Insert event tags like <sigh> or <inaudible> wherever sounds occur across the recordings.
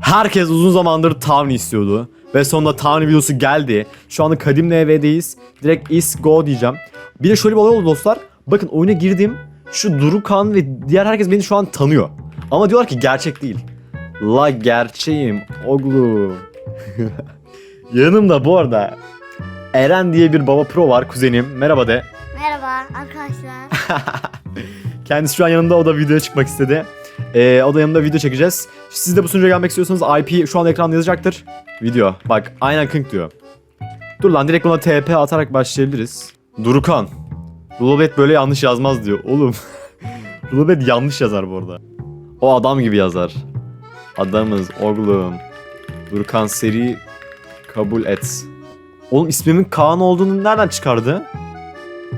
Herkes uzun zamandır Town istiyordu. Ve sonunda Town videosu geldi. Şu anda Kadimli evdeyiz. Direkt is go diyeceğim. Bir de şöyle bir olay oldu dostlar. Bakın oyuna girdim. Şu Durukan ve diğer herkes beni şu an tanıyor. Ama diyorlar ki gerçek değil. La gerçeğim oğlum. <laughs> Yanımda bu arada Eren diye bir baba pro var kuzenim. Merhaba de. Merhaba arkadaşlar. <laughs> Kendisi şu an yanımda o da videoya çıkmak istedi. Ee, o da yanımda video çekeceğiz. Siz de bu sunucuya gelmek istiyorsanız IP şu an ekranda yazacaktır. Video. Bak aynen kınk diyor. Dur lan direkt ona TP atarak başlayabiliriz. Durukan. Rulobet böyle yanlış yazmaz diyor. Oğlum. <laughs> Rulobet yanlış yazar bu arada. O adam gibi yazar. Adamız oğlum. Durukan seri kabul et. Oğlum ismimin Kaan olduğunu nereden çıkardı?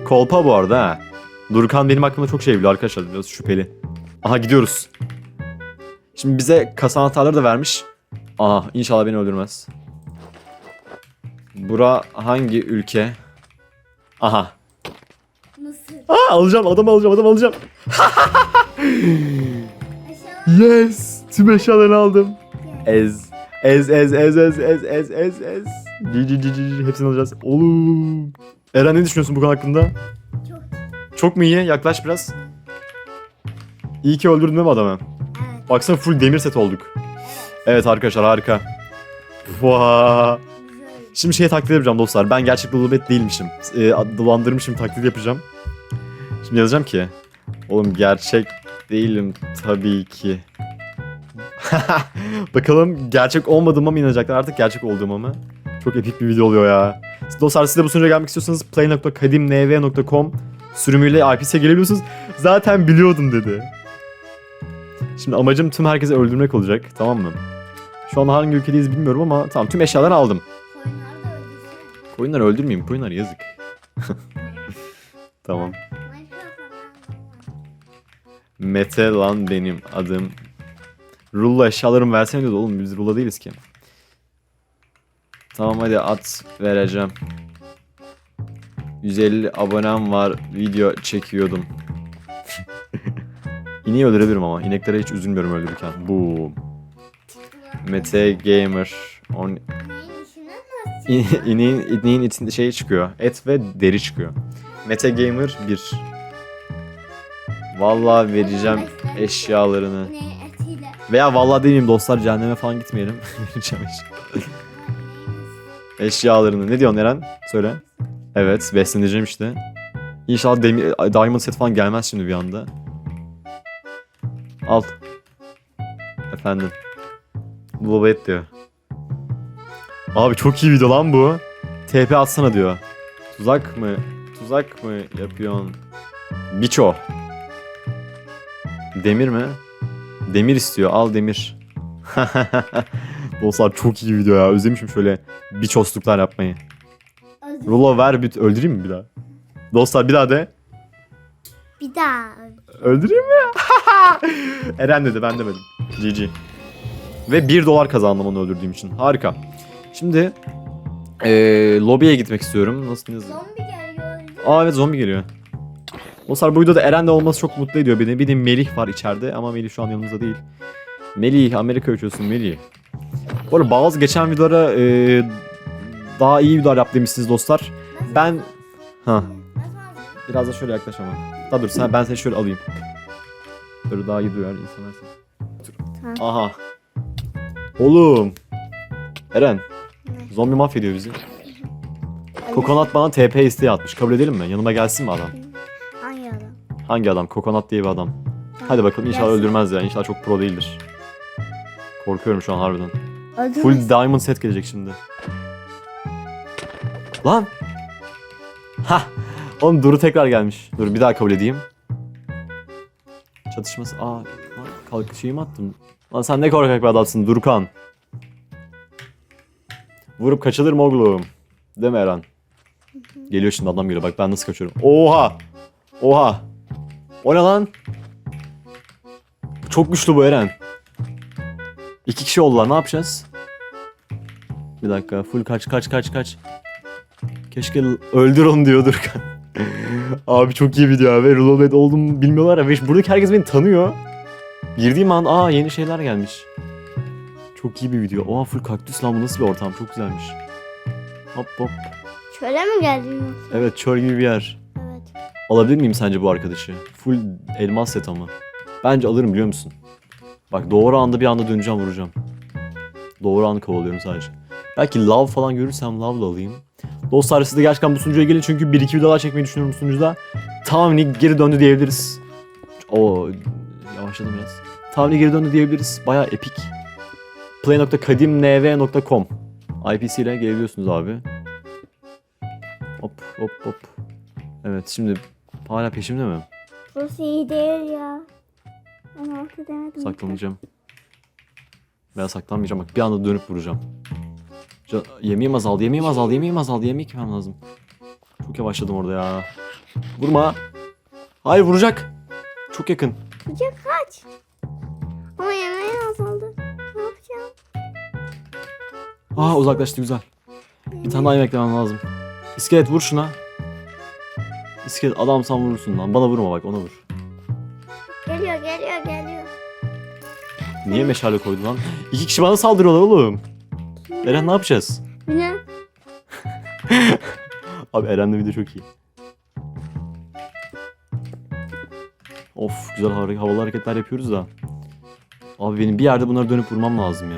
Kolpa bu arada ha. Durkan benim hakkımda çok şey biliyor arkadaşlar biraz şüpheli. Aha gidiyoruz. Şimdi bize kasa anahtarları da vermiş. Aha inşallah beni öldürmez. Bura hangi ülke? Aha. Mısır. Aa alacağım adam alacağım adam alacağım. Yes. Tüm eşyalarını aldım. Ez. Ez ez ez ez ez ez ez ez. Hepsini alacağız. Oğlum. Eren ne düşünüyorsun bu konu hakkında? çok. Çok mu iyi? Yaklaş biraz. İyi ki öldürdün değil mi adamı? Evet. Baksana full demir set olduk. Evet arkadaşlar harika. Vaa. Şimdi şeye taklit yapacağım dostlar. Ben gerçek Lulubet değilmişim. E, dolandırmışım taklit yapacağım. Şimdi yazacağım ki. Oğlum gerçek değilim tabii ki. <laughs> Bakalım gerçek olmadığıma mı inanacaklar artık gerçek olduğuma mı? Çok epik bir video oluyor ya. Dostlar siz de bu sunucuya gelmek istiyorsanız play.kadimnv.com sürümüyle IP'se gelebiliyorsunuz. Zaten biliyordum dedi. Şimdi amacım tüm herkesi öldürmek olacak tamam mı? Şu an hangi ülkedeyiz bilmiyorum ama tamam tüm eşyaları aldım. Koyunları öldürmeyeyim koyunlar yazık. <laughs> tamam. Mete lan benim adım. Rulla eşyalarımı versene diyordu oğlum biz rulla değiliz ki. Tamam hadi at vereceğim. 150 abonem var video çekiyordum. İneği öldürebilirim ama ineklere hiç üzülmüyorum öldürürken. Boom. Mete Gamer. On... İneğin, ineğin içinde şey çıkıyor. Et ve deri çıkıyor. Mete Gamer 1. Vallahi vereceğim eşyalarını. Veya vallahi demeyeyim dostlar cehenneme falan gitmeyelim. <laughs> vereceğim eşya- eşyalarını. Ne diyorsun Eren? Söyle. Evet besleneceğim işte. İnşallah diamond set falan gelmez şimdi bir anda. Al. Efendim. Bulabet diyor. Abi çok iyi video lan bu. TP atsana diyor. Tuzak mı? Tuzak mı yapıyorsun? Biço. Demir mi? Demir istiyor. Al demir. <laughs> Dostlar çok iyi video ya. Özlemişim şöyle biçosluklar yapmayı. Rulo ver bir öldüreyim mi bir daha? Dostlar bir daha de. Bir daha. öldür. Öldüreyim mi? <laughs> Eren dedi ben demedim. GG. Ve 1 dolar kazandım onu öldürdüğüm için. Harika. Şimdi eee lobiye gitmek istiyorum. Nasıl ne Zombi geliyor. Aa evet zombi geliyor. Dostlar bu videoda Eren de olması çok mutlu ediyor beni. Bir de Melih var içeride ama Melih şu an yanımızda değil. Melih Amerika uçuyorsun Melih. Bu arada bazı geçen videolara eee, daha iyi videolar yap demişsiniz dostlar. Ben-? Ha biraz da şöyle yaklaş ama. Daha dur sen ben seni şöyle alayım. Böyle daha iyi duyar insanlar seni. Tamam. Aha. Oğlum. Eren. Ne? Zombi mahvediyor bizi. Kokonat bana TP isteği atmış. Kabul edelim mi? Yanıma gelsin mi adam? Hangi adam? Hangi adam? Kokonat diye bir adam. Hadi bakalım inşallah Gelsin. öldürmez ya. İnşallah çok pro değildir. Korkuyorum şu an harbiden. Öldürmez. Full diamond set gelecek şimdi. Lan! Ha! Oğlum Duru tekrar gelmiş. Dur bir daha kabul edeyim. Çatışması... Aa, lan kalk şeyimi attım. Lan sen ne korkak bir adamsın Durkan. Vurup kaçılır mı oğlum? Değil mi Eren? Geliyor şimdi adam geliyor. Bak ben nasıl kaçıyorum. Oha! Oha! O ne lan? Çok güçlü bu Eren. İki kişi oldular. Ne yapacağız? Bir dakika. Full kaç kaç kaç kaç. Keşke öldür onu diyordur. Abi çok iyi video abi. Reloaded olduğumu bilmiyorlar ya. Ve buradaki herkes beni tanıyor. Girdiğim an aa yeni şeyler gelmiş. Çok iyi bir video. Oha full kaktüs lan bu nasıl bir ortam çok güzelmiş. Hop hop. Çöle mi geldin? Evet çöl gibi bir yer. Evet. Alabilir miyim sence bu arkadaşı? Full elmas set ama. Bence alırım biliyor musun? Bak doğru anda bir anda döneceğim vuracağım. Doğru anı kovalıyorum sadece. Belki lav falan görürsem lavla alayım. Dostlar siz de gerçekten bu sunucuya gelin çünkü 1-2 videolar çekmeyi düşünüyorum bu sunucuda. Tamam geri döndü diyebiliriz. Oo yavaşladım biraz. Tamam geri döndü diyebiliriz. Baya epik. play.kadimnv.com IPC ile gelebiliyorsunuz abi. Hop hop hop. Evet şimdi hala peşimde mi? Burası iyi değil ya. Ben altı demedim. Saklanacağım. Veya saklanmayacağım bak bir anda dönüp vuracağım. Can, yemeğim azaldı, yemeğim azaldı, yemeğim azaldı, yemek yemem lazım. Çok yavaşladım orada ya. Vurma. Hayır vuracak. Çok yakın. Sıcak kaç. Ama yemeğin azaldı. Ne yapacağım? Aa uzaklaştı güzel. Bir tane daha yemek yemem lazım. İskelet vur şuna. İskelet adamsan vurursun lan. Bana vurma bak ona vur. Geliyor geliyor geliyor. Niye meşale koydu lan? İki kişi bana saldırıyorlar oğlum. Eren ne yapacağız? Ne? <laughs> Abi Eren'le video çok iyi. Of güzel hava- havalı hareketler yapıyoruz da. Abi benim bir yerde bunları dönüp vurmam lazım ya.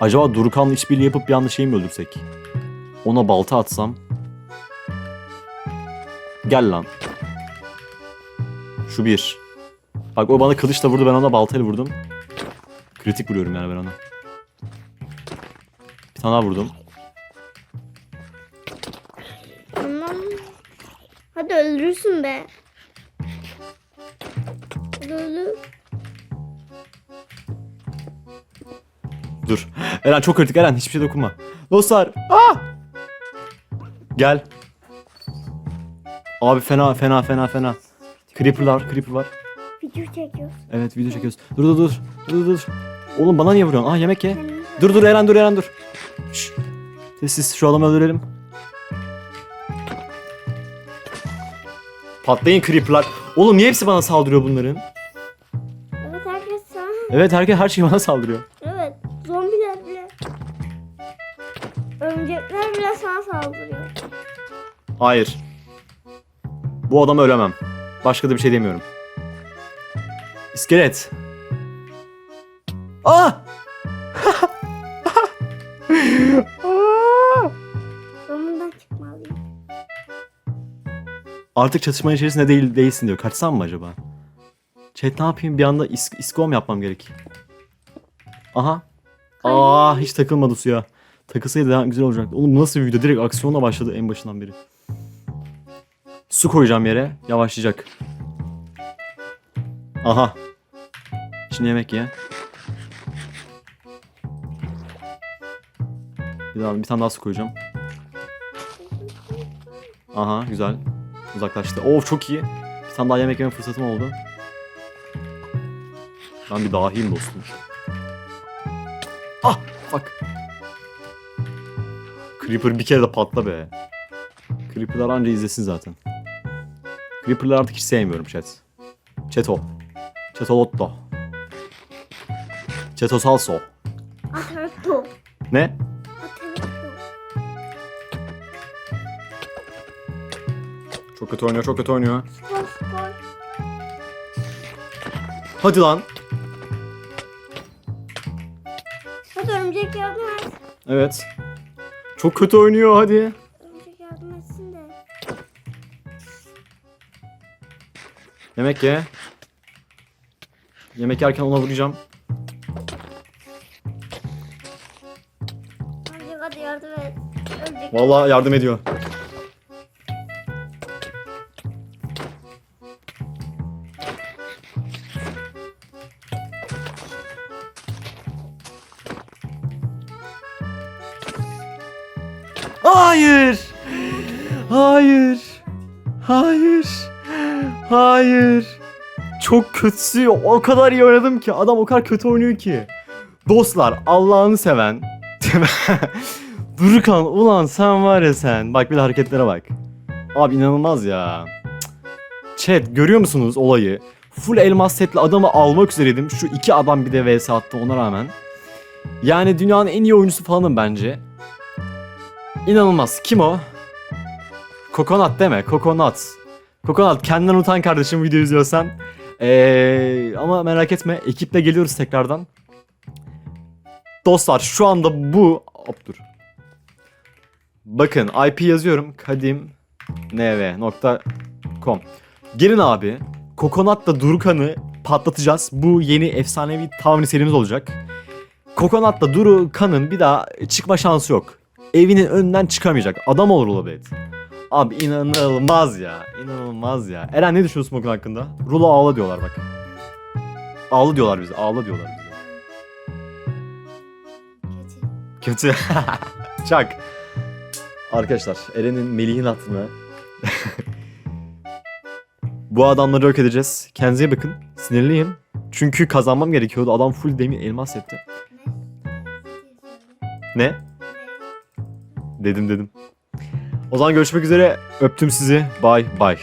Acaba Durukan'la işbirliği yapıp bir anda şey mi öldürsek? Ona balta atsam. Gel lan. Şu bir. Bak o bana kılıçla vurdu ben ona baltayla vurdum. Kritik vuruyorum yani ben ona. Bir tane daha vurdum. Tamam. Hadi öldürürsün be. Hadi öldür. Dur. Eren çok kritik Eren hiçbir şey dokunma. Dostlar. Aa! Gel. Abi fena fena fena fena. Creeper'lar creeper var. Video çekiyoruz. Evet video çekiyoruz. Dur dur dur. Dur dur. Oğlum bana niye vuruyorsun? Aa yemek ye. Dur dur Eren dur Eren dur. Sessiz şu adamı öldürelim. Patlayın creeper'lar. Oğlum niye hepsi bana saldırıyor bunların? Evet herkes sana. Evet herkes her şey bana saldırıyor. Evet. Zombiler bile. Örümcekler bile sana saldırıyor. Hayır. Bu adamı ölemem. Başka da bir şey demiyorum. İskelet. Aa! Artık çatışma içerisinde değil değilsin diyor. Kaçsam mı acaba? Chat ne yapayım? Bir anda is iskom yapmam gerek. Aha. Aa hiç takılmadı suya. Takılsaydı daha güzel olacaktı. Oğlum nasıl bir video? Direkt aksiyonla başladı en başından beri. Su koyacağım yere. Yavaşlayacak. Aha. Şimdi yemek ye. Bir, daha, bir tane daha su koyacağım. Aha güzel. Uzaklaştı. Of çok iyi. Bir tane daha yemek yeme fırsatım oldu. Ben bir dahiyim dostum. Ah fuck. Creeper bir kere de patla be. Creeper'lar anca izlesin zaten. Creeper'ları artık hiç sevmiyorum chat. Çeto. Çetolotto. Çeto salso. Atarto. Ne? Çok kötü oynuyor, çok kötü oynuyor. Hadi lan. Hadi örümcek yardım et. Evet. Çok kötü oynuyor hadi. Örümcek yardım etsin de. Yemek ye. Yemek yerken ona vuracağım. Örümcek hadi yardım et. Örümcek. Vallahi yardım ediyor. Hayır. Hayır. Hayır. Hayır. Çok kötü. O kadar iyi oynadım ki. Adam o kadar kötü oynuyor ki. Dostlar Allah'ını seven. <laughs> Durukan ulan sen var ya sen. Bak bir de hareketlere bak. Abi inanılmaz ya. Chat görüyor musunuz olayı? Full elmas setle adamı almak üzereydim. Şu iki adam bir de vs attı ona rağmen. Yani dünyanın en iyi oyuncusu falanım bence. İnanılmaz. Kim o? Kokonat deme. Kokonat. Kokonat kendinden utan kardeşim video izliyorsan. Ee, ama merak etme. Ekiple geliyoruz tekrardan. Dostlar şu anda bu... Hop dur. Bakın IP yazıyorum. kadimnv.com Gelin abi. Kokonat'la Durukan'ı patlatacağız. Bu yeni efsanevi tahmini serimiz olacak. Kokonat'la Durukan'ın bir daha çıkma şansı yok. Evinin önünden çıkamayacak. Adam olur olabilir. Abi inanılmaz ya. İnanılmaz ya. Eren ne düşünüyorsun bu konu hakkında? Rulo ağla diyorlar bak. Ağla diyorlar bize. Ağla diyorlar bize. Kötü. <laughs> Çak. Arkadaşlar Eren'in Melih'in hatırına. <laughs> Bu adamları yok edeceğiz. Kendinize bakın. Sinirliyim. Çünkü kazanmam gerekiyordu. Adam full demir elmas etti. Ne? Dedim dedim. O zaman görüşmek üzere. Öptüm sizi. Bye bye.